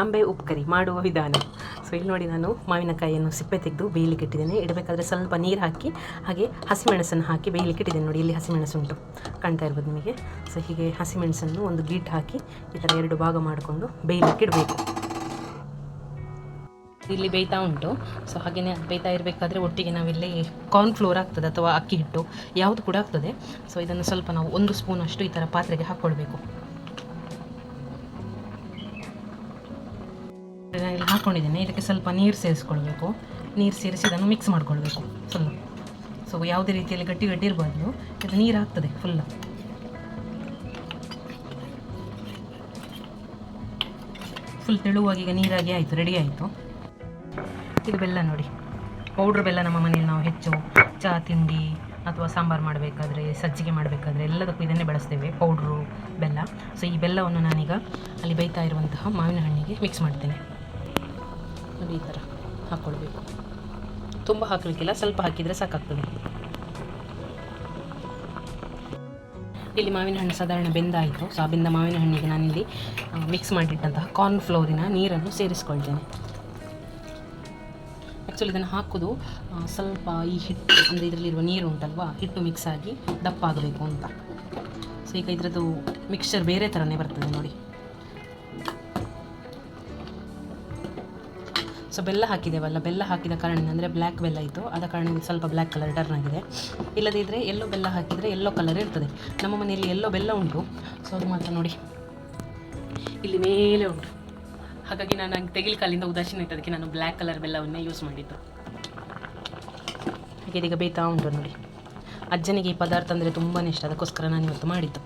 ಆಂಬೆ ಉಪ್ಕರಿ ಮಾಡುವ ವಿಧಾನ. ಸೊ ಇಲ್ಲಿ ನೋಡಿ ನಾನು ಮಾವಿನಕಾಯಿಯನ್ನು ಸಿಪ್ಪೆ ತೆಗೆದು ಬೇಯಲಿಕ್ಕೆ ಇಟ್ಟಿದ್ದೇನೆ. ಇಡಬೇಕಾದ್ರೆ ಸ್ವಲ್ಪ ನೀರು ಹಾಕಿ, ಹಾಗೆ ಹಸಿಮೆಣಸನ್ನು ಹಾಕಿ ಬೇಯಲಿಕ್ಕೆ ಇಟ್ಟಿದ್ದೇನೆ. ನೋಡಿ, ಇಲ್ಲಿ ಹಸಿಮೆಣಸು ಉಂಟು ಕಾಣ್ತಾ ಇರ್ಬೋದು ನಿಮಗೆ. ಸೊ ಹೀಗೆ ಹಸಿಮೆಣಸನ್ನು ಒಂದು ಗೀಟ್ ಹಾಕಿ ಈ ಥರ ಎರಡು ಭಾಗ ಮಾಡಿಕೊಂಡು ಬೇಯಲಿಕ್ಕೆ ಇಡಬೇಕು. ಇಲ್ಲಿ ಬೇಯ್ತಾ ಉಂಟು. ಸೊ ಹಾಗೆಯೇ ಬೇಯ್ತಾ ಇರಬೇಕಾದ್ರೆ ಒಟ್ಟಿಗೆ ನಾವಿಲ್ಲಿ ಕಾರ್ನ್ಫ್ಲೋರ್ ಆಗ್ತದೆ ಅಥವಾ ಅಕ್ಕಿ ಹಿಟ್ಟು, ಯಾವುದು ಕೂಡ ಆಗ್ತದೆ. ಸೊ ಇದನ್ನು ಸ್ವಲ್ಪ ನಾವು ಒಂದು ಸ್ಪೂನ್ ಅಷ್ಟು ಈ ಥರ ಪಾತ್ರೆಗೆ ಹಾಕ್ಕೊಳ್ಬೇಕು ಹಾಕ್ಕೊಂಡಿದ್ದೇನೆ ಇದಕ್ಕೆ ಸ್ವಲ್ಪ ನೀರು ಸೇರಿಸ್ಕೊಳ್ಬೇಕು. ನೀರು ಸೇರಿಸಿ ಅದನ್ನು ಮಿಕ್ಸ್ ಮಾಡ್ಕೊಳ್ಬೇಕು. ಫುಲ್ಲು ಸೊ ಯಾವುದೇ ರೀತಿಯಲ್ಲಿ ಗಟ್ಟಿ ಗಟ್ಟಿ ಇರಬಾರ್ದು. ಇದು ನೀರು ಹಾಕ್ತದೆ ಫುಲ್ಲು ಫುಲ್ ತೆಳುವಾಗಿ ಈಗ ನೀರಾಗಿ ಆಯಿತು ರೆಡಿ ಆಯಿತು. ಇದು ಬೆಲ್ಲ ನೋಡಿ. ಪೌಡ್ರ್ ಬೆಲ್ಲ ನಮ್ಮ ಮನೇಲಿ ನಾವು ಹೆಚ್ಚು ಚಹಾ ತಿಂಡಿ ಅಥವಾ ಸಾಂಬಾರು ಮಾಡಬೇಕಾದ್ರೆ, ಸಜ್ಜಿಗೆ ಮಾಡಬೇಕಾದ್ರೆ ಎಲ್ಲದಕ್ಕೂ ಇದನ್ನೇ ಬಳಸ್ತೇವೆ ಪೌಡ್ರು ಬೆಲ್ಲ. ಸೊ ಈ ಬೆಲ್ಲವನ್ನು ನಾನೀಗ ಅಲ್ಲಿ ಬೇಯ್ತಾ ಇರುವಂತಹ ಮಾವಿನ ಹಣ್ಣಿಗೆ ಮಿಕ್ಸ್ ಮಾಡ್ತೇನೆ. ಈ ಥರ ಹಾಕ್ಕೊಳ್ಬೇಕು. ತುಂಬ ಹಾಕಲಿಕ್ಕಿಲ್ಲ, ಸ್ವಲ್ಪ ಹಾಕಿದರೆ ಸಾಕಾಗ್ತದೆ. ಇಲ್ಲಿ ಮಾವಿನ ಹಣ್ಣು ಸಾಧಾರಣ ಬೆಂದಾಯಿತು. ಸೊ, ಆ ಬೆಂದ ಮಾವಿನ ಹಣ್ಣಿಗೆ ನಾನಿಲ್ಲಿ ಮಿಕ್ಸ್ ಮಾಡಿಟ್ಟಂತಹ ಕಾರ್ನ್ ಫ್ಲೋರಿನ ನೀರನ್ನು ಸೇರಿಸ್ಕೊಳ್ತೇನೆ. ಆ್ಯಕ್ಚುಲಿ ಇದನ್ನು ಹಾಕೋದು ಸ್ವಲ್ಪ ಈ ಹಿಟ್ಟು, ಅಂದರೆ ಇದರಲ್ಲಿರುವ ನೀರು ಉಂಟಲ್ವಾ, ಹಿಟ್ಟು ಮಿಕ್ಸ್ ಆಗಿ ದಪ್ಪ ಆಗಬೇಕು ಅಂತ. ಸೊ ಈಗ ಇದರದ್ದು ಮಿಕ್ಸ್ಚರ್ ಬೇರೆ ಥರನೇ ಬರ್ತದೆ ನೋಡಿ. ಸೊ ಬೆಲ್ಲ ಹಾಕಿದ್ದೇವಲ್ಲ, ಬೆಲ್ಲ ಹಾಕಿದ ಕಾರಣ ಅಂದರೆ ಬ್ಲ್ಯಾಕ್ ಬೆಲ್ಲ ಇತ್ತು. ಆದ ಕಾರಣ ಇದು ಸ್ವಲ್ಪ ಬ್ಲ್ಯಾಕ್ ಕಲರ್ ಟರ್ನ್ ಆಗಿದೆ. ಇಲ್ಲದಿದ್ದರೆ ಎಲ್ಲೋ ಬೆಲ್ಲ ಹಾಕಿದರೆ ಎಲ್ಲೋ ಕಲರ್ ಇರ್ತದೆ. ನಮ್ಮ ಮನೆಯಲ್ಲಿ ಎಲ್ಲೋ ಬೆಲ್ಲ ಉಂಟು. ಸೊ ಅದು ಮಾತ್ರ ನೋಡಿ. ಇಲ್ಲಿ ಮೇಲೆ ಉಂಟು. ಹಾಗಾಗಿ ನಾನು ನಂಗೆ ತೆಗಿಲು ಕಾಲಿಂದ ಉದಾಸೀನ ಇಟ್ಟದಕ್ಕೆ ನಾನು ಬ್ಲ್ಯಾಕ್ ಕಲರ್ ಬೆಲ್ಲವನ್ನೇ ಯೂಸ್ ಮಾಡಿದ್ದು. ಹಾಗೆ ಇದೀಗ ಬೇಯ್ತಾ ಉಂಟು ನೋಡಿ. ಅಜ್ಜನಿಗೆ ಈ ಪದಾರ್ಥ ಅಂದರೆ ತುಂಬಾ ಇಷ್ಟ. ಅದಕ್ಕೋಸ್ಕರ ನಾನು ಇವತ್ತು ಮಾಡಿದ್ದು.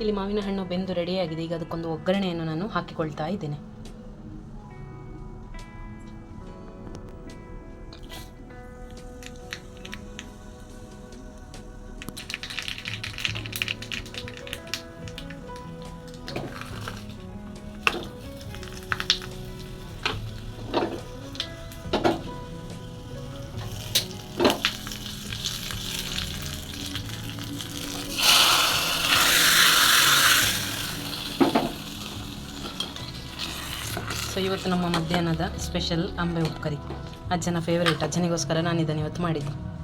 ಇಲ್ಲಿ ಮಾವಿನ ಹಣ್ಣು ಬೆಂದು ರೆಡಿಯಾಗಿದೆ ಈಗ ಅದಕ್ಕೊಂದು ಒಗ್ಗರಣೆಯನ್ನು ನಾನು ಹಾಕಿಕೊಳ್ತಾ ಇದ್ದೇನೆ. ಸೊ ಇವತ್ತು ನಮ್ಮ ಮಧ್ಯಾಹ್ನದ ಸ್ಪೆಷಲ್ ಅಂಬೆ ಉಪ್ಕರಿ. ಕರಿ ಅಜ್ಜನ ಫೇವರೇಟ್ ಅಜ್ಜನಿಗೋಸ್ಕರ ನಾನು ಇದನ್ನು ಇವತ್ತು ಮಾಡಿದ್ದು.